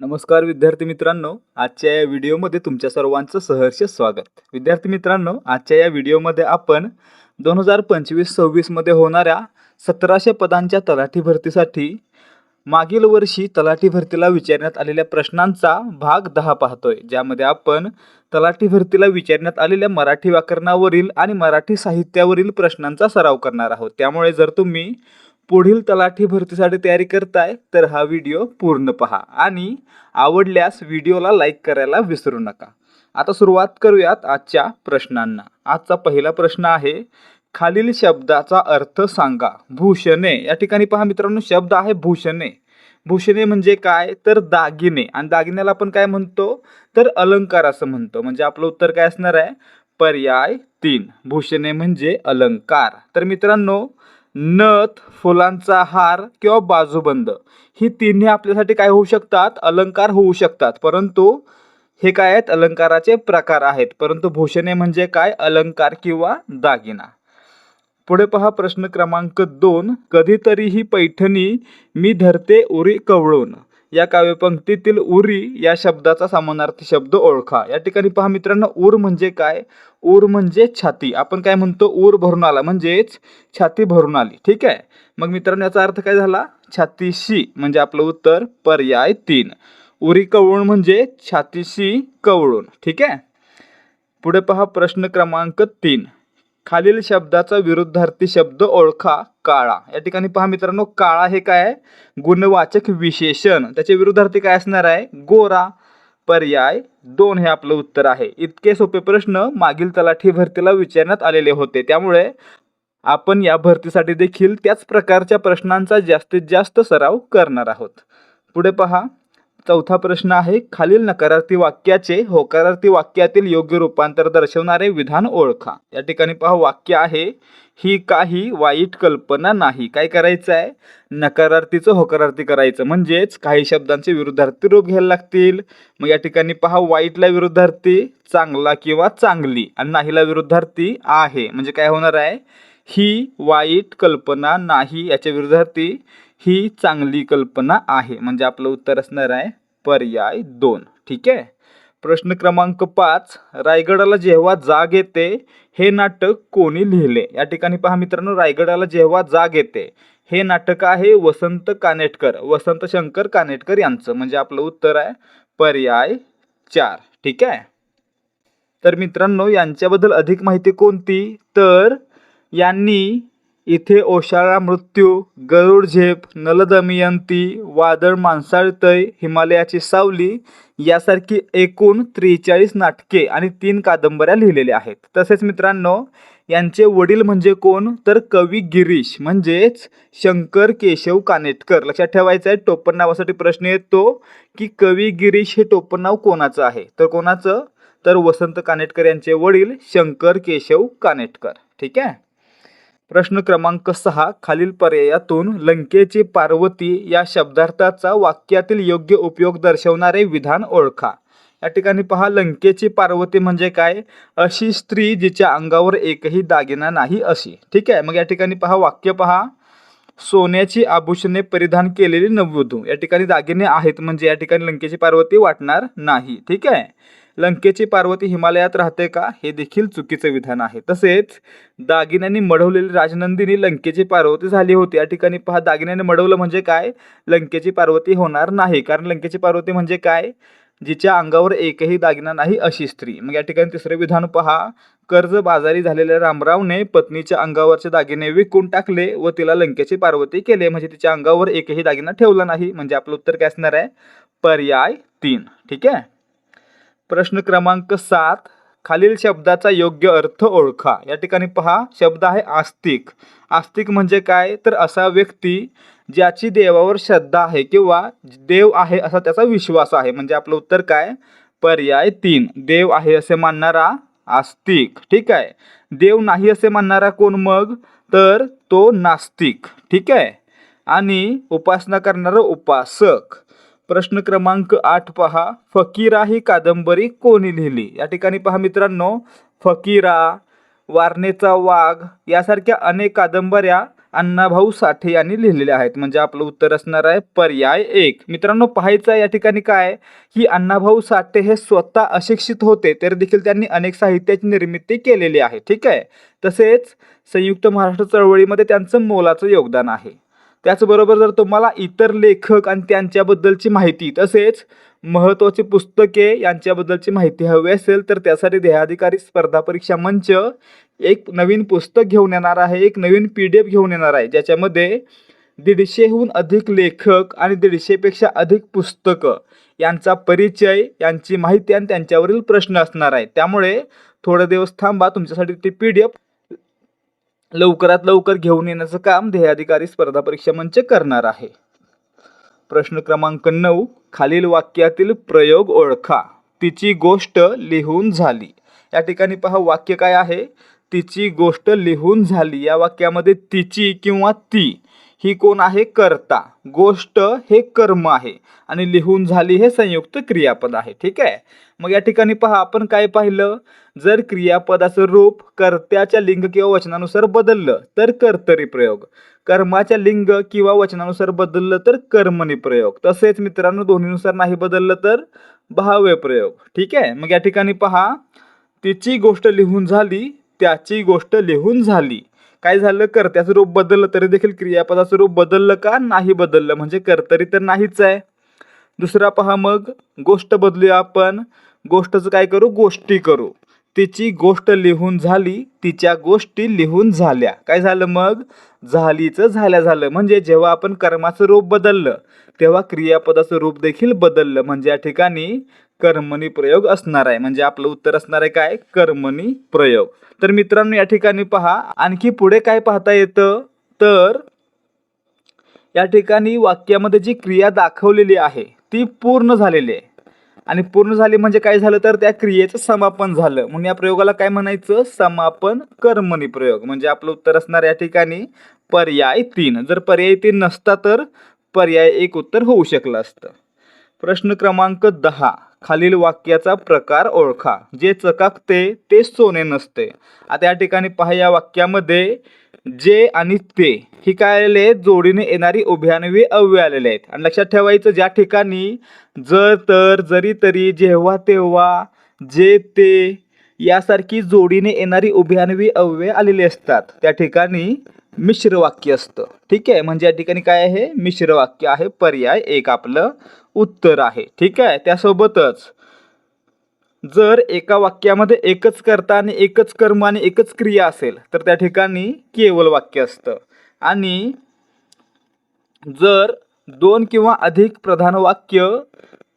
नमस्कार विद्यार्थी मित्रांनो आजच्या या व्हिडिओमध्ये तुमच्या सर्वांचं सहर्ष स्वागत. विद्यार्थी मित्रांनो आजच्या या व्हिडिओमध्ये आपण दोन हजार पंचवीस सव्वीसमध्ये होणाऱ्या सतराशे पदांच्या तलाठी भरतीसाठी मागील वर्षी तलाठी भरतीला विचारण्यात आलेल्या प्रश्नांचा भाग दहा पाहतोय. ज्यामध्ये आपण तलाठी भरतीला विचारण्यात आलेल्या मराठी व्याकरणावरील आणि मराठी साहित्यावरील प्रश्नांचा सराव करणार आहोत. त्यामुळे जर तुम्ही पुढील तलाठी भरतीसाठी तयारी करताय तर हा व्हिडिओ पूर्ण पहा. आणि आवडल्यास व्हिडिओला लाईक करायला विसरू नका. आता सुरुवात करूयात आजच्या प्रश्नांना. आजचा पहिला प्रश्न आहे खालील शब्दाचा अर्थ सांगा. भूषणे. या ठिकाणी पहा मित्रांनो शब्द आहे भूषणे. भूषणे म्हणजे काय? तर दागिने. आणि दागिन्याला आपण काय म्हणतो? तर अलंकार असं म्हणतो. म्हणजे आपलं उत्तर काय असणार आहे? पर्याय तीन. भूषणे म्हणजे अलंकार. तर मित्रांनो नथ फुलांचा हार किंवा बाजूबंद. ही तिन्ही आपल्यासाठी काय होऊ शकतात? अलंकार होऊ शकतात. परंतु हे काय आहेत? अलंकाराचे प्रकार आहेत. परंतु भूषणे म्हणजे काय? अलंकार किंवा दागिना. पुढे पहा प्रश्न क्रमांक दोन. कधीतरी ही पैठणी मी धरते उरी कवळून. या काव्यपंक्तीतील उरी या शब्दाचा समानार्थी शब्द ओळखा. या ठिकाणी पहा मित्रांनो उर म्हणजे काय? ऊर म्हणजे छाती. आपण काय म्हणतो? ऊर भरून आला. म्हणजेच छाती भरून आली. ठीक आहे? मग मित्रांनो याचा अर्थ काय झाला? छातीशी म्हणजे आपलं उत्तर पर्याय तीन. उरी कवळून म्हणजे छातीशी कवळून. ठीक आहे? पुढे पहा प्रश्न क्रमांक तीन. खालील शब्दाचा विरुद्धार्थी शब्द ओळखा काळा. या ठिकाणी पहा मित्रांनो काळा हे काय आहे? गुणवाचक विशेषण. त्याचे विरुद्धार्थी काय असणार आहे? गोरा. पर्याय दोन हे आपलं उत्तर आहे. इतके सोपे प्रश्न मागील तलाठी भरतीला विचारण्यात आलेले होते. त्यामुळे आपण या भरतीसाठी देखील त्याच प्रकारच्या प्रश्नांचा जास्तीत जास्त सराव करणार आहोत. पुढे पहा. चौथा प्रश्न आहे खालील नकारार्थी वाक्याचे होकारार्थी वाक्यातील योग्य रूपांतर दर्शवणारे विधान ओळखा. या ठिकाणी पहा वाक्य आहे ही काही वाईट कल्पना नाही. काय करायचं आहे नकारार्थीचं होकारार्थी करायचं. म्हणजेच काही शब्दांचे विरुद्धार्थी रूप घ्यायला लागतील. मग या ठिकाणी पहा वाईटला विरुद्धार्थी चांगला किंवा चांगली आणि नाहीला विरुद्धार्थी आहे. म्हणजे काय होणार आहे? ही वाईट कल्पना नाही याच्या विरुद्धार्थी ही चांगली कल्पना आहे. म्हणजे आपलं उत्तर असणार आहे पर्याय दोन. ठीक आहे? प्रश्न क्रमांक पाच. रायगडाला जेव्हा जाग येते हे नाटक कोणी लिहिले? या ठिकाणी पहा मित्रांनो रायगडाला जेव्हा जाग येते हे नाटक आहे वसंत कानेटकर. वसंत शंकर कानेटकर यांचं. म्हणजे आपलं उत्तर आहे पर्याय चार. ठीक आहे? तर मित्रांनो यांच्याबद्दल अधिक माहिती कोणती? तर यांनी इथे ओशाळा मृत्यू गरुड झेप नलदमयंती वादळ मांसाळतय हिमालयाची सावली यासारखी एकूण त्रेचाळीस नाटके आणि तीन कादंबऱ्या लिहिलेल्या आहेत. तसेच मित्रांनो यांचे वडील म्हणजे कोण? तर कवी गिरीश म्हणजेच शंकर केशव कानेटकर. लक्षात ठेवायचं आहे टोपण नावासाठी प्रश्न येतो की कवी गिरीश हे टोपण नाव कोणाचं आहे? तर कोणाचं? तर वसंत कानेटकर यांचे वडील शंकर केशव कानेटकर. ठीक आहे? प्रश्न क्रमांक सहा खालील पर्यायातून लंकेची पार्वती या शब्दार्थाचा वाक्यातील योग्य उपयोग दर्शवणारे विधान ओळखा. या ठिकाणी पहा लंकेची पार्वती म्हणजे काय? अशी स्त्री जिच्या अंगावर एकही दागिना नाही अशी. ठीक आहे मग या ठिकाणी पहा वाक्य पहा. सोन्याची आभूषणे परिधान केलेली नववधू. या ठिकाणी दागिने आहेत म्हणजे या ठिकाणी लंकेची पार्वती वाटणार नाही. ठीक आहे? लंकेची पार्वती हिमालयात राहते का? हे देखील चुकीचं विधान आहे. तसेच दागिन्यांनी मढवलेली राजनंदिनी लंकेची पार्वती झाली होती. या ठिकाणी पहा दागिन्याने मढवलं म्हणजे काय? लंकेची पार्वती होणार नाही. कारण लंकेची पार्वती म्हणजे काय? जिच्या अंगावर एकही दागिना नाही अशी स्त्री. मग या ठिकाणी तिसरे विधान पहा. कर्ज बाजारी झालेल्या रामरावने पत्नीच्या अंगावरचे दागिने विकून टाकले व तिला लंकेची पार्वती केले. म्हणजे तिच्या अंगावर एकही दागिना ठेवला नाही. म्हणजे आपलं उत्तर काय असणार आहे? पर्याय तीन. ठीक आहे? प्रश्न क्रमांक सात खालील शब्दाचा योग्य अर्थ ओळखा. या ठिकाणी पहा शब्द आहे आस्तिक. आस्तिक म्हणजे काय? तर असा व्यक्ती ज्याची देवावर श्रद्धा आहे किंवा देव आहे असा त्याचा विश्वास आहे. म्हणजे आपलं उत्तर काय? पर्याय तीन. देव आहे असे मानणारा आस्तिक. ठीक आहे? देव नाही असे मानणारा कोण मग? तर तो नास्तिक. ठीक आहे? आणि उपासना करणारा उपासक. प्रश्न क्रमांक आठ पहा. फकीरा ही कादंबरी कोणी लिहिली? या ठिकाणी पहा मित्रांनो. फकीरा वारणेचा वाघ यासारख्या अनेक कादंबऱ्या अण्णाभाऊ साठे यांनी लिहिलेल्या आहेत. म्हणजे आपलं उत्तर असणार आहे पर्याय एक. मित्रांनो पाहायचं या ठिकाणी काय? की अण्णाभाऊ साठे हे स्वतः अशिक्षित होते तर देखील त्यांनी अनेक साहित्याची निर्मिती केलेली आहे. ठीक आहे? तसेच संयुक्त महाराष्ट्र चळवळीमध्ये त्यांचं मोलाचं योगदान आहे. त्याचबरोबर जर तुम्हाला इतर लेखक आणि त्यांच्याबद्दलची माहिती तसेच महत्त्वाची पुस्तके यांच्याबद्दलची माहिती हवी असेल तर त्यासाठी ध्येयाधिकारी स्पर्धा परीक्षा मंच एक नवीन पुस्तक घेऊन येणार आहे एक नवीन पी डी एफ घेऊन येणार आहे ज्याच्यामध्ये दीडशेहून अधिक लेखक आणि दीडशेपेक्षा अधिक पुस्तकं यांचा परिचय यांची माहिती आणि त्यांच्यावरील प्रश्न असणार आहे. त्यामुळे थोडा दिवस थांबा तुमच्यासाठी ती पी डी एफ लवकरात लवकर घेऊन येण्याचं काम ध्येयाधिकारी स्पर्धा परीक्षा मंच करणार आहे. प्रश्न क्रमांक नऊ खालील वाक्यातील प्रयोग ओळखा. तिची गोष्ट लिहून झाली. या ठिकाणी पहा वाक्य काय आहे? तिची गोष्ट लिहून झाली. या वाक्यामध्ये तिची किंवा ती. ही कोण आहे? कर्ता. गोष्ट हे कर्म आहे. आणि लिहून झाली हे संयुक्त क्रियापद आहे. ठीक आहे? मग या ठिकाणी पहा आपण काय पाहिलं? जर क्रियापदाचं रूप कर्त्याच्या लिंग किंवा वचनानुसार बदललं तर कर्तरी प्रयोग. कर्माच्या लिंग किंवा वचनानुसार बदललं तर कर्मणी प्रयोग. तसेच मित्रांनो दोन्हीनुसार नाही बदललं तर भाव्य प्रयोग. ठीक आहे? मग या ठिकाणी पहा तिची गोष्ट लिहून झाली त्याची गोष्ट लिहून झाली. काय झालं? कर्त्याचं रूप बदललं तरी देखील क्रियापदाचं रूप बदललं का? नाही बदललं. म्हणजे कर्तरी तर नाहीच आहे. दुसरा पहा मग. गोष्ट बदलूया आपण. गोष्टचं काय करू? गोष्टी करू. तिची गोष्ट लिहून झाली तिच्या गोष्टी लिहून झाल्या. काय झालं मग? झालीचं झाल्या झालं. म्हणजे जेव्हा आपण कर्माचं रूप बदललं तेव्हा क्रियापदाचं रूप देखील बदललं. म्हणजे या ठिकाणी कर्मणी प्रयोग असणार आहे. म्हणजे आपलं उत्तर असणार आहे काय? कर्मणी प्रयोग. तर मित्रांनो या ठिकाणी पहा आणखी पुढे काय पाहता येतं? तर या ठिकाणी वाक्यामध्ये जी क्रिया दाखवलेली आहे ती पूर्ण झालेली आहे. आणि पूर्ण झाली म्हणजे काय झालं? तर त्या क्रियेचं समापन झालं. म्हणून या प्रयोगाला काय म्हणायचं? समापन कर्मणी प्रयोग. म्हणजे आपलं उत्तर असणार या ठिकाणी पर्याय तीन. जर पर्याय तीन नसता तर पर्याय एक उत्तर होऊ शकलं असतं. प्रश्न क्रमांक दहा खालील वाक्याचा प्रकार ओळखा. जे चकाकते ते सोने नसते. आता या ठिकाणी पहा या वाक्यामध्ये जे आणि ते ही काय आलेले आहेत? जोडीने येणारी उभ्यानवी अव्य आलेले आहेत. आणि लक्षात ठेवायचं ज्या ठिकाणी जर तर जरी तरी जेव्हा तेव्हा जे ते यासारखी जोडीने येणारी उभ्यानवी अव्यय आलेली असतात त्या ठिकाणी मिश्र वाक्य असतं. ठीक आहे? म्हणजे या ठिकाणी काय आहे? मिश्र वाक्य आहे पर्याय. एक आपलं उत्तर आहे. ठीक आहे? त्यासोबतच जर एका वाक्यामध्ये एकच कर्ता आणि एकच कर्म आणि एकच क्रिया असेल तर त्या ठिकाणी केवळ वाक्य असतं. आणि जर दोन किंवा अधिक प्रधान वाक्य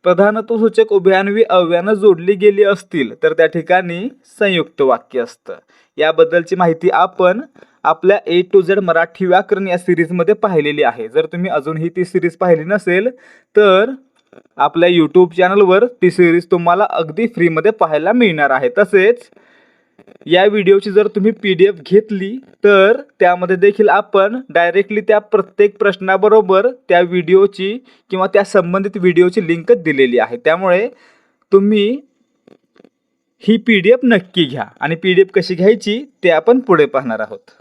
प्रधानत्वसूचक उभयान्वी अव्यानं जोडली गेली असतील तर त्या ठिकाणी संयुक्त वाक्य असतं. याबद्दलची माहिती आपण आपल्या ए टू झेड मराठी व्याकरण या सिरीजमध्ये पाहिलेली आहे. जर तुम्ही अजूनही ती सिरीज पाहिली नसेल तर आपल्या यूट्यूब चॅनलवर ती सिरीज तुम्हाला अगदी फ्रीमध्ये पाहायला मिळणार आहे. तसेच या व्हिडिओची जर तुम्ही पी डी एफ घेतली तर त्यामध्ये देखील आपण डायरेक्टली त्या प्रत्येक प्रश्नाबरोबर त्या व्हिडिओची किंवा त्या संबंधित व्हिडिओची लिंक दिलेली आहे. त्यामुळे तुम्ही ही पी डी एफ नक्की घ्या आणि पी डी एफ कशी घ्यायची ते आपण पुढे पाहणार आहोत.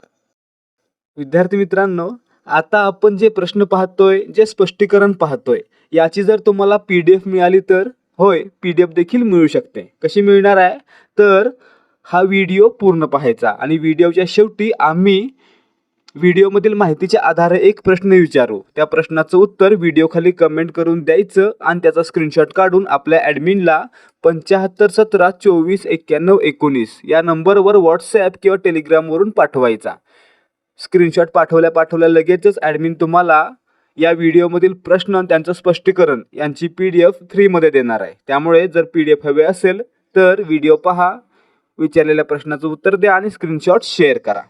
विद्यार्थी मित्रांनो आता आपण जे प्रश्न पाहतोय जे स्पष्टीकरण पाहतोय याची जर तुम्हाला पी डी एफ मिळाली तर होय पी डी एफ देखील मिळू शकते. कशी मिळणार आहे? तर हा व्हिडिओ पूर्ण पाहायचा आणि व्हिडिओच्या शेवटी आम्ही व्हिडिओमधील माहितीच्या आधारे एक प्रश्न विचारू. त्या प्रश्नाचं उत्तर व्हिडिओखाली कमेंट करून द्यायचं आणि त्याचा स्क्रीनशॉट काढून आपल्या ॲडमिनला पंच्याहत्तर सतरा चोवीस एक्क्याण्णव एकोणीस या नंबरवर व्हॉट्सॲप किंवा टेलिग्रामवरून पाठवायचा. स्क्रीनशॉट पाठवल्या पाठवल्या लगेचच ॲडमिन तुम्हाला या व्हिडिओमधील प्रश्न आणि त्यांचं स्पष्टीकरण यांची पी डी एफ फ्रीमध्ये देणार आहे. त्यामुळे जर पी डी एफ हवे असेल तर व्हिडिओ पहा विचारलेल्या प्रश्नाचं उत्तर द्या आणि स्क्रीनशॉट शेअर करा.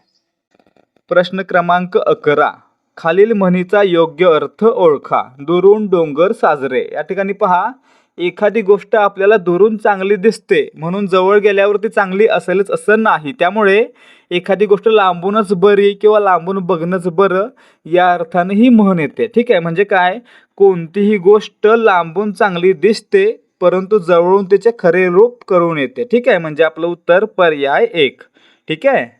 प्रश्न क्रमांक अकरा. खालील म्हणीचा योग्य अर्थ ओळखा. दुरून डोंगर साजरे. या ठिकाणी पहा एखादी गोष्ट आपल्याला दुरून चांगली दिसते म्हणून जवळ गेल्यावर ती चांगली असेलच असं नाही. त्यामुळे एखादी गोष्ट लांबूनच बरी किंवा लांबून बघणंच बरं या अर्थानं ही म्हण येते. ठीक आहे? म्हणजे काय? कोणतीही गोष्ट लांबून चांगली दिसते परंतु जवळून तिचे खरे रूप करून येते. ठीक आहे? म्हणजे आपलं उत्तर पर्याय एक. ठीक आहे?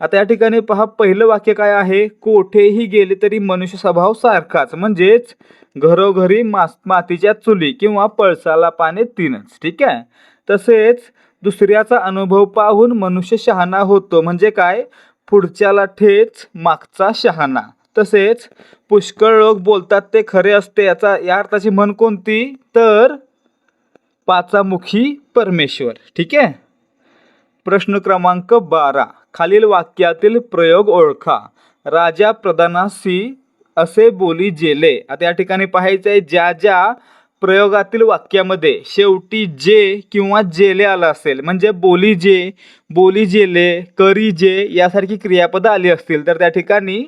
आता या ठिकाणी पहा पहिलं वाक्य काय आहे? कोठेही गेले तरी मनुष्य स्वभाव सारखाच. म्हणजेच घरोघरी मास मातीच्या चुली किंवा पळसाला पाने तीनच. ठीक आहे? तसेच दुसऱ्याचा अनुभव पाहून मनुष्य शहाणा होतो. म्हणजे काय? पुढच्याला ठेच मागचा शहाणा. तसेच पुष्कळ लोक बोलतात ते खरे असते. याचा या अर्थाची म्हण कोणती? तर पाचामुखी परमेश्वर. ठीक आहे? प्रश्न क्रमांक बारा. खालील वाक्यातील प्रयोग ओळखा. राजा प्रधानासी असे बोली जेले. आता या ठिकाणी पाहायचं आहे ज्या ज्या प्रयोगातील वाक्यामध्ये शेवटी जे किंवा जेले आलं असेल म्हणजे बोली जे बोली जेले करी जे यासारखी क्रियापदं आली असतील तर त्या ठिकाणी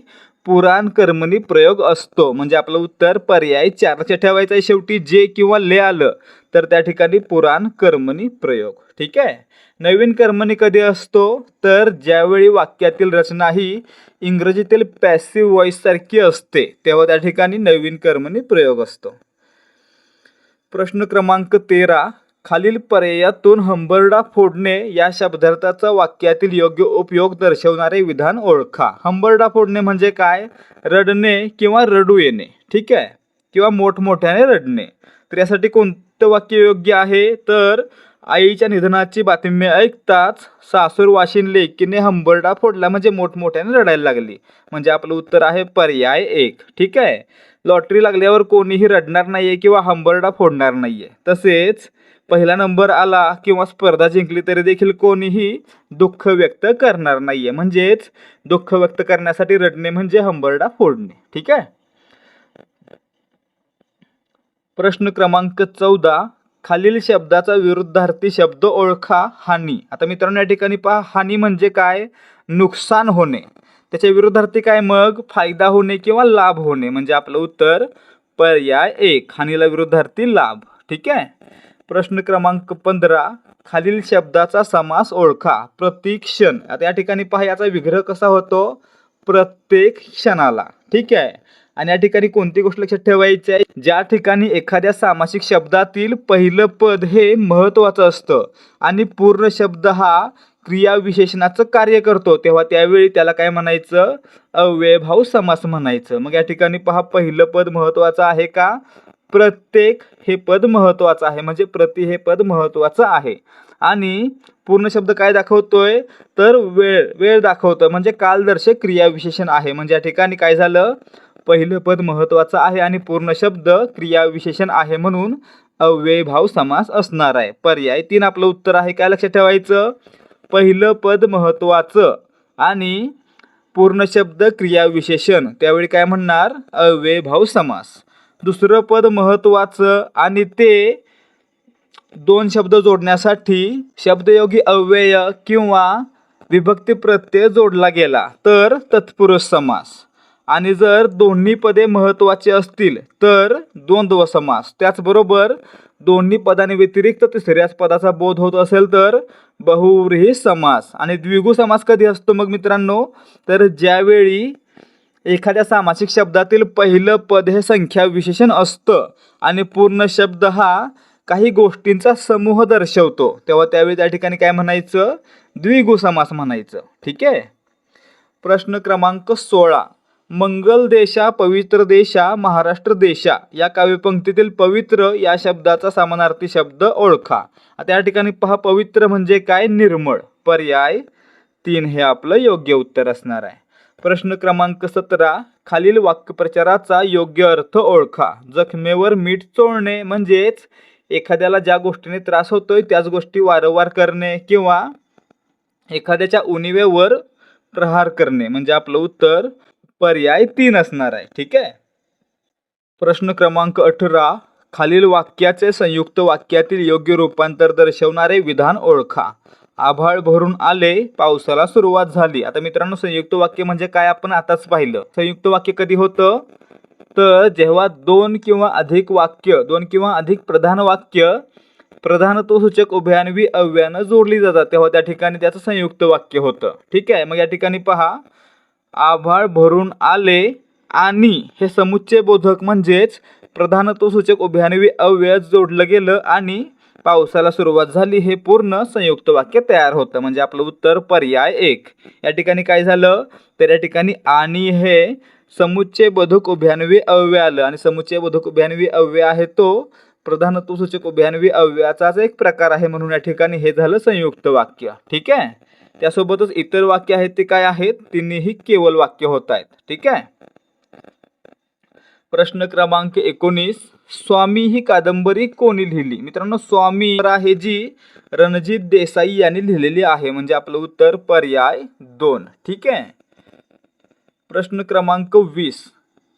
पुराण कर्मणी प्रयोग असतो. म्हणजे आपलं उत्तर पर्याय चार ठेवायचा ठेवायचं आहे शेवटी जे किंवा ले आलं तर त्या ठिकाणी पुराण कर्मणी प्रयोग. ठीक आहे? नवीन कर्मणी कधी असतो? तर ज्यावेळी वाक्यातील रचना ही इंग्रजीतील पॅसिव्ह व्हॉइससारखी असते तेव्हा त्या ठिकाणी नवीन कर्मणी प्रयोग असतो. प्रश्न क्रमांक तेरा. खालील पर्यायातून हंबरडा फोडणे या शब्दार्थाचा वाक्यातील योग्य उपयोग दर्शवणारे विधान ओळखा. हंबरडा फोडणे म्हणजे काय? रडणे किंवा रडू येणे. ठीक आहे? किंवा मोठमोठ्याने रडणे. तर यासाठी कोणतं वाक्य योग्य आहे? तर आईच्या निधनाची बातमी ऐकताच सासूर वाशिन लेकीने हंबरडा फोडला म्हणजे मोठमोठ्याने रडायला लागली. म्हणजे आपलं उत्तर आहे पर्याय एक. ठीक आहे? लॉटरी लागल्यावर कोणीही रडणार नाही आहे किंवा हंबरडा फोडणार नाही आहे तसेच पहिला नंबर आला किंवा स्पर्धा जिंकली तरी देखील कोणीही दुःख व्यक्त करणार नाही आहे म्हणजेच दुःख व्यक्त करण्यासाठी रडणे म्हणजे हंबरडा फोडणे. ठीक आहे? प्रश्न क्रमांक चौदा. खालील शब्दाचा विरुद्धार्थी शब्द ओळखा हानी. आता मित्रांनो या ठिकाणी पहा हानी म्हणजे काय? नुकसान होणे. त्याच्या विरुद्धार्थी काय? मग फायदा होणे किंवा लाभ होणे. म्हणजे आपलं उत्तर पर्याय एक हानीला विरुद्धार्थी लाभ. ठीक आहे? प्रश्न क्रमांक पंधरा खालील शब्दाचा समास ओळखा. प्रत्येक क्षण. आता या ठिकाणी पहा याचा विग्रह कसा होतो? प्रत्येक क्षणाला. ठीक आहे? आणि या ठिकाणी कोणती गोष्ट लक्षात ठेवायची आहे? ज्या ठिकाणी एखाद्या सामासिक शब्दातील पहिलं पद हे महत्त्वाचं असतं आणि पूर्ण शब्द हा क्रियाविशेषणाचं कार्य करतो तेव्हा त्यावेळी त्याला काय म्हणायचं? अव्ययभाव समास म्हणायचं. मग या ठिकाणी पहा पहिलं पद महत्त्वाचं आहे का? प्रत्येक हे पद महत्त्वाचं आहे म्हणजे प्रति हे पद महत्त्वाचं आहे. आणि पूर्ण शब्द काय दाखवतोय? तर वेळ वेळ दाखवतो म्हणजे कालदर्शक क्रियाविशेषण आहे. म्हणजे या ठिकाणी काय झालं? पहिलं पद महत्त्वाचं आहे आणि पूर्ण शब्द क्रियाविशेषण आहे म्हणून अव्ययभाव समास असणार आहे. पर्याय तीन आपलं उत्तर आहे. काय लक्षात ठेवायचं? पहिलं पद महत्त्वाचं आणि पूर्ण शब्द क्रियाविशेषण. त्यावेळी काय म्हणणार? अव्ययभाव समास. दुसरं पद महत्त्वाचं आणि ते दोन शब्द जोडण्यासाठी शब्दयोगी अव्यय किंवा विभक्ती प्रत्यय जोडला गेला. तर तत्पुरुष समास. आणि जर दोन्ही पदे महत्त्वाची असतील तर द्वंद्व समास. त्याचबरोबर दोन्ही पदांव्यतिरिक्त तिसऱ्याच पदाचा बोध होत असेल तर बहुव्रीही समास. आणि द्विगु समास कधी असतो मग मित्रांनो? तर ज्यावेळी एखाद्या सामासिक शब्दातील पहिलं पद हे संख्या विशेषण असतं आणि पूर्ण शब्द हा काही गोष्टींचा समूह दर्शवतो तेव्हा त्यावेळी त्या ठिकाणी काय म्हणायचं? द्विगु समास म्हणायचं. ठीक आहे? प्रश्न क्रमांक सोळा. मंगल देशा पवित्र देशा महाराष्ट्र देशा या काव्यपंक्तीतील पवित्र या शब्दाचा समानार्थी शब्द ओळखा. आता या ठिकाणी पहा पवित्र म्हणजे काय? निर्मळ. पर्याय तीन हे आपलं योग्य उत्तर असणार आहे. प्रश्न क्रमांक सतरा खालील वाक्यप्रचाराचा योग्य अर्थ ओळखा. जखमेवर मीठ चोळणे म्हणजेच एखाद्याला ज्या गोष्टीने त्रास होतोय त्याच गोष्टी वारंवार करणे किंवा एखाद्याच्या उणिवेवर प्रहार करणे. म्हणजे आपलं उत्तर पर्याय तीन असणार आहे ठीक आहे? प्रश्न क्रमांक अठरा खालील वाक्याचे संयुक्त वाक्यातील योग्य रूपांतर दर्शवणारे विधान ओळखा. आभाळ भरून आले पावसाला सुरुवात झाली. आता मित्रांनो संयुक्त वाक्य म्हणजे काय? आपण आताच पाहिलं. संयुक्त वाक्य कधी होतं? तर जेव्हा दोन किंवा अधिक वाक्य दोन किंवा अधिक प्रधान वाक्य प्रधानत्वसूचक उभ्यानवी अव्यानं जोडली जातात तेव्हा त्या ठिकाणी त्याचं संयुक्त वाक्य होतं. ठीक आहे? मग या ठिकाणी पहा. आभाळ भरून आले आणि हे समुच्चय बोधक म्हणजेच प्रधानत्वसूचक उभ्यानवी अव्यय जोडलं गेलं आणि पावसाला सुरुवात झाली हे पूर्ण संयुक्त वाक्य तयार होतं. म्हणजे आपलं उत्तर पर्याय एक. या ठिकाणी काय झालं? तर या ठिकाणी आणि हे समुच्चय बोधक उभ्यानवी अव्यय आलं. आणि समुच्चय बोधक उभ्यानवी अव्यय आहे तो प्रधानत्व सूचक उभ्यानवी अव्ययाचाच एक प्रकार आहे म्हणून या ठिकाणी हे झालं संयुक्त वाक्य. ठीक आहे? त्यासोबतच इतर वाक्य आहेत ते काय आहेत? तिन्ही केवळ वाक्य होत आहेत ठीक आहे? प्रश्न क्रमांक एकोणीस. स्वामी ही कादंबरी कोणी लिहिली? मित्रांनो स्वामी आहे जी रणजित देसाई यांनी लिहिलेली आहे. म्हणजे आपलं उत्तर पर्याय दोन. ठीक आहे? प्रश्न क्रमांक वीस.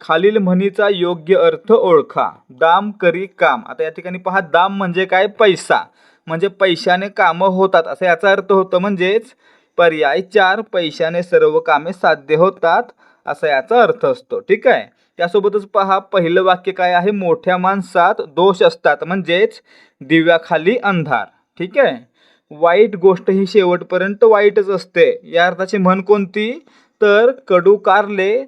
खालील म्हणीचा योग्य अर्थ ओळखा. दाम करी काम. आता या ठिकाणी पहा दाम म्हणजे काय? पैसा. म्हणजे पैशाने कामं होतात. असं याचा अर्थ होतो म्हणजेच पर्याय चार पैशाने सर्व कामे साध्य होतात. असा याचा अर्थ असतो. ठीक आहे? त्यासोबतच पहा पहिलं वाक्य काय आहे? मोठ्या माणसात दोष असतात. म्हणजेच दिव्याखाली अंधार. ठीक आहे? वाईट गोष्ट ही शेवटपर्यंत वाईटच असते. या अर्थाची म्हण कोणती? तर कडू कारले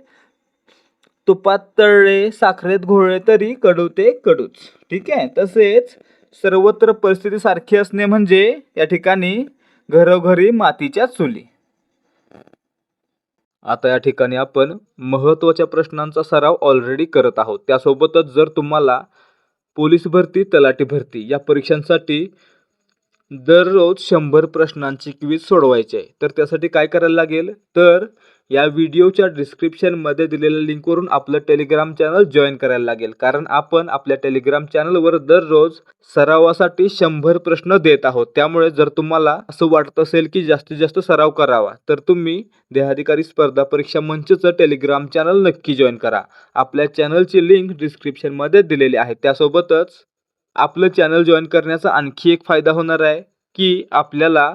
तुपात तळले साखरेत घोळले तरी कडू ते कडूच. ठीक आहे? तसेच सर्वत्र परिस्थिती सारखी असणे म्हणजे या ठिकाणी घरोघरी मातीच्या चुली. आता या ठिकाणी आपण महत्त्वाच्या प्रश्नांचा सराव ऑलरेडी करत आहोत. त्यासोबतच जर तुम्हाला पोलीस भरती तलाठी भरती या परीक्षांसाठी दररोज शंभर प्रश्नांची क्विज सोडवायची आहे तर त्यासाठी काय करायला लागेल? तर या व्हिडिओच्या डिस्क्रिप्शनमध्ये दिलेल्या लिंकवरून आपलं टेलिग्राम चॅनल जॉईन करायला लागेल. कारण आपण आपल्या टेलिग्राम चॅनलवर दररोज सरावासाठी शंभर प्रश्न देत आहोत. त्यामुळे जर तुम्हाला असं वाटत असेल की जास्तीत जास्त सराव करावा तर तुम्ही देहाधिकारी स्पर्धा परीक्षा मंचचं टेलिग्राम चॅनल नक्की जॉईन करा. आपल्या चॅनलची लिंक डिस्क्रिप्शनमध्ये दिलेली आहे. त्यासोबतच आपलं चॅनल जॉईन करण्याचा आणखी एक फायदा होणार आहे की आपल्याला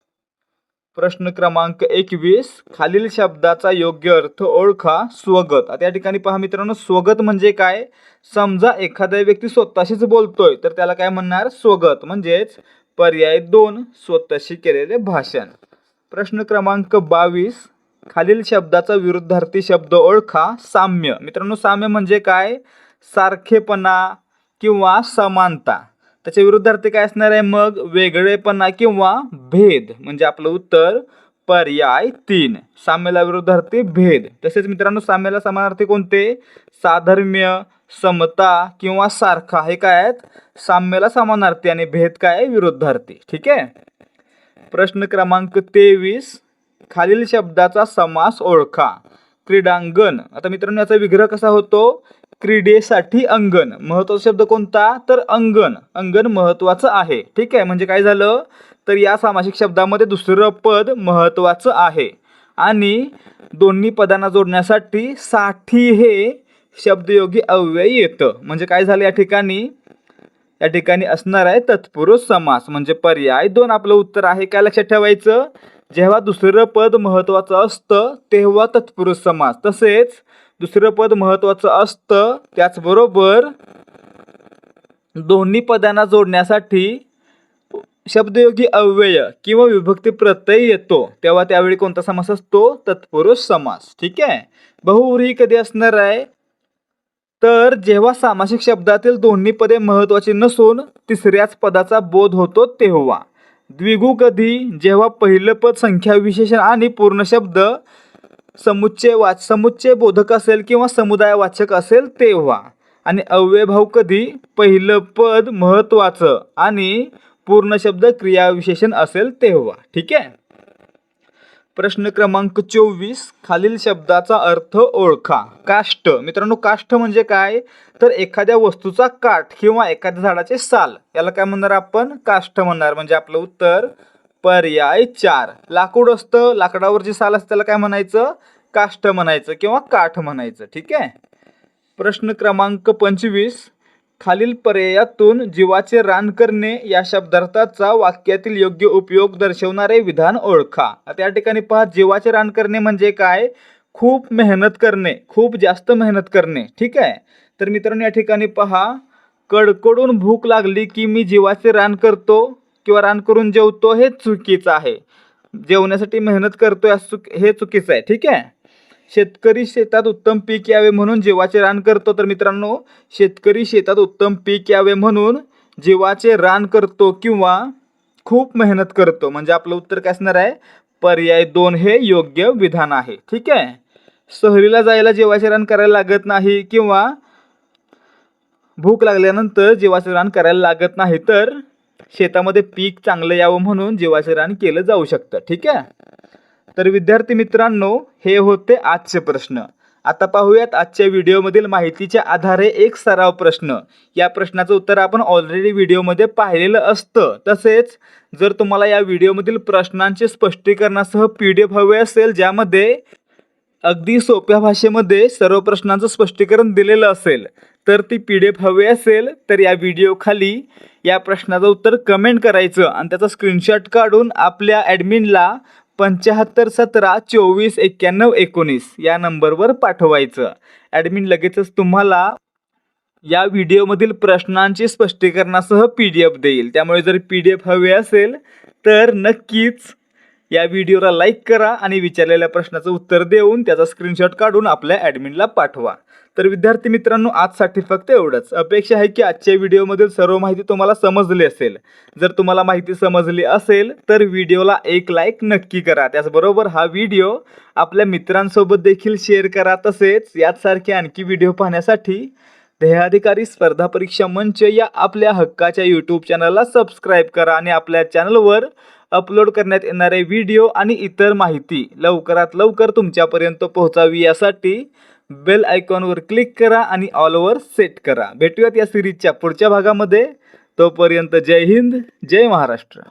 प्रश्न क्रमांक एकवीस खालील शब्दाचा योग्य अर्थ ओळखा स्वगत. आता या ठिकाणी पहा मित्रांनो स्वगत म्हणजे काय? समजा एखादा व्यक्ती स्वतःशीच बोलतोय तर त्याला काय म्हणणार? स्वगत. म्हणजेच पर्याय दोन स्वतःशी केलेले भाषण. प्रश्न क्रमांक बावीस खालील शब्दाचा विरुद्धार्थी शब्द ओळखा साम्य. मित्रांनो साम्य म्हणजे काय? सारखेपणा किंवा समानता. त्याच्या विरुद्धार्थी काय असणार आहे? मग वेगळेपणा किंवा भेद. म्हणजे आपलं उत्तर पर्याय तीन. साम्याला विरुद्धार्थी भेद. तसेच मित्रांनो साम्याला समानार्थी कोणते? साधर्म्य समता किंवा सारखा. हे काय आहेत? साम्याला समानार्थी आणि भेद काय विरुद्धार्थी. ठीक आहे? प्रश्न क्रमांक तेवीस. खालील शब्दाचा समास ओळखा. क्रीडांगण. आता मित्रांनो याचा विग्रह कसा होतो? क्रीडेसाठी अंगण. महत्त्वाचा शब्द कोणता? तर अंगण. अंगण महत्वाचं आहे. ठीक आहे? म्हणजे काय झालं? तर या सामासिक शब्दामध्ये दुसरं पद महत्वाचं आहे. आणि दोन्ही पदांना जोडण्यासाठी साठी हे शब्दयोगी अव्यय येतं. म्हणजे काय झालं या ठिकाणी? या ठिकाणी असणार आहे तत्पुरुष समास. म्हणजे पर्याय दोन आपलं उत्तर आहे. काय लक्षात ठेवायचं? जेव्हा दुसरं पद महत्वाचं असतं तेव्हा तत्पुरुष समास. तसेच दुसरं पद महत्त्वाचं असतं. त्याचबरोबर दोन्ही पदांना जोडण्यासाठी शब्दयोगी अव्यय किंवा विभक्ती प्रत्यय येतो. तेव्हा त्यावेळी कोणता समास असतो? तत्पुरुष समास. ठीक आहे? बहुव्रीही कधी असणार आहे? तर जेव्हा सामासिक शब्दातील दोन्ही पदे महत्वाची नसून तिसऱ्याच पदाचा बोध होतो तेव्हा. द्विगु कधी? जेव्हा पहिलं पद संख्या विशेषण आणि पूर्ण शब्द समुच्चय वाच समुच्चय बोधक असेल किंवा समुदाय वाचक असेल तेव्हा. आणि अव्ययभाव कधी? पहिलं पद महत्वाचं आणि पूर्ण शब्द क्रियाविशेषण असेल तेव्हा. ठीक आहे? प्रश्न क्रमांक चोवीस खालील शब्दाचा अर्थ ओळखा. काष्ट मित्रांनो काष्ट म्हणजे काय? तर एखाद्या वस्तूचा काठ किंवा एखाद्या झाडाचे साल. याला काय म्हणणार आपण? काष्ट म्हणणार. म्हणजे आपलं उत्तर पर्याय चार. लाकूड असतं लाकडावरची साल असते त्याला काय म्हणायचं? काष्ट म्हणायचं किंवा काठ म्हणायचं ठीक आहे? प्रश्न क्रमांक पंचवीस. खालील पर्यायातून जीवाचे रान करणे या शब्दार्थाचा वाक्यातील योग्य उपयोग दर्शवणारे विधान ओळखा. आता या ठिकाणी पहा जीवाचे रान करणे म्हणजे काय? खूप मेहनत करणे खूप जास्त मेहनत करणे ठीक आहे? तर मित्रांनो या ठिकाणी पहा कडकडून भूक लागली की मी जीवाचे रान करतो. किंवा रान करून जेवतो हे चुकीचं आहे. जेवण्यासाठी मेहनत करतोय चुक हे चुकीचं आहे ठीक आहे? शेतकरी शेतात उत्तम पीक यावे म्हणून जीवाचे रान करतो. तर मित्रांनो शेतकरी शेतात उत्तम पीक यावे म्हणून जीवाचे रान करतो किंवा खूप मेहनत करतो. म्हणजे आपलं उत्तर काय असणार आहे? पर्याय दोन हे योग्य विधान आहे ठीक आहे? सहलीला जायला जीवाचे रान करायला लागत नाही किंवा भूक लागल्यानंतर जीवाचे रान करायला लागत नाही तर शेतामध्ये पीक चांगलं यावं म्हणून जीवाचे रान केलं जाऊ शकतं. ठीक आहे? तर विद्यार्थी मित्रांनो हे होते आजचे प्रश्न. आता पाहूयात आजच्या व्हिडिओमधील माहितीच्या आधारे एक सराव प्रश्न. या प्रश्नाचं उत्तर आपण ऑलरेडी व्हिडिओमध्ये पाहिलेलं असतं. तसेच जर तुम्हाला या व्हिडिओमधील प्रश्नांचे स्पष्टीकरणासह पी डी एफ हवे असेल ज्यामध्ये अगदी सोप्या भाषेमध्ये सर्व प्रश्नांचं स्पष्टीकरण दिलेलं असेल तर ती पी डी एफ हवी असेल तर या व्हिडिओ खाली या प्रश्नाचं उत्तर कमेंट करायचं आणि त्याचा स्क्रीनशॉट काढून आपल्या ॲडमिनला पंच्याहत्तर सतरा चोवीस एक्क्याण्णव एकोणीस या नंबरवर पाठवायचं. ॲडमिन लगेचच तुम्हाला या व्हिडिओमधील प्रश्नांची स्पष्टीकरणासह पी डी एफ देईल. त्यामुळे जर पी डी एफ हवे असेल तर नक्कीच या व्हिडिओला लाईक करा आणि विचारलेल्या प्रश्नाचं उत्तर देऊन त्याचा स्क्रीनशॉट काढून आपल्या ॲडमिनला पाठवा. तर विद्यार्थी मित्रांनो आजसाठी फक्त एवढंच. अपेक्षा आहे की आजच्या व्हिडिओमधील सर्व माहिती तुम्हाला समजली असेल. जर तुम्हाला माहिती समजली असेल तर व्हिडिओला एक लाईक नक्की करा. त्याचबरोबर हा व्हिडिओ आपल्या मित्रांसोबत देखील शेअर करा. तसेच याचसारखे आणखी व्हिडिओ पाहण्यासाठी देहाधिकारी स्पर्धा परीक्षा मंच या आपल्या हक्काच्या यूट्यूब चॅनलला सबस्क्राईब करा आणि आपल्या चॅनलवर अपलोड करण्यात येणारे व्हिडिओ आणि इतर माहिती लवकरात लवकर तुमच्यापर्यंत पोहोचावी. यासाठी बेल आयकॉनवर क्लिक करा आणि ऑलवर सेट करा. भेटूयात या सिरीजच्या पुढच्या भागामध्ये. तोपर्यंत जय हिंद जय महाराष्ट्र.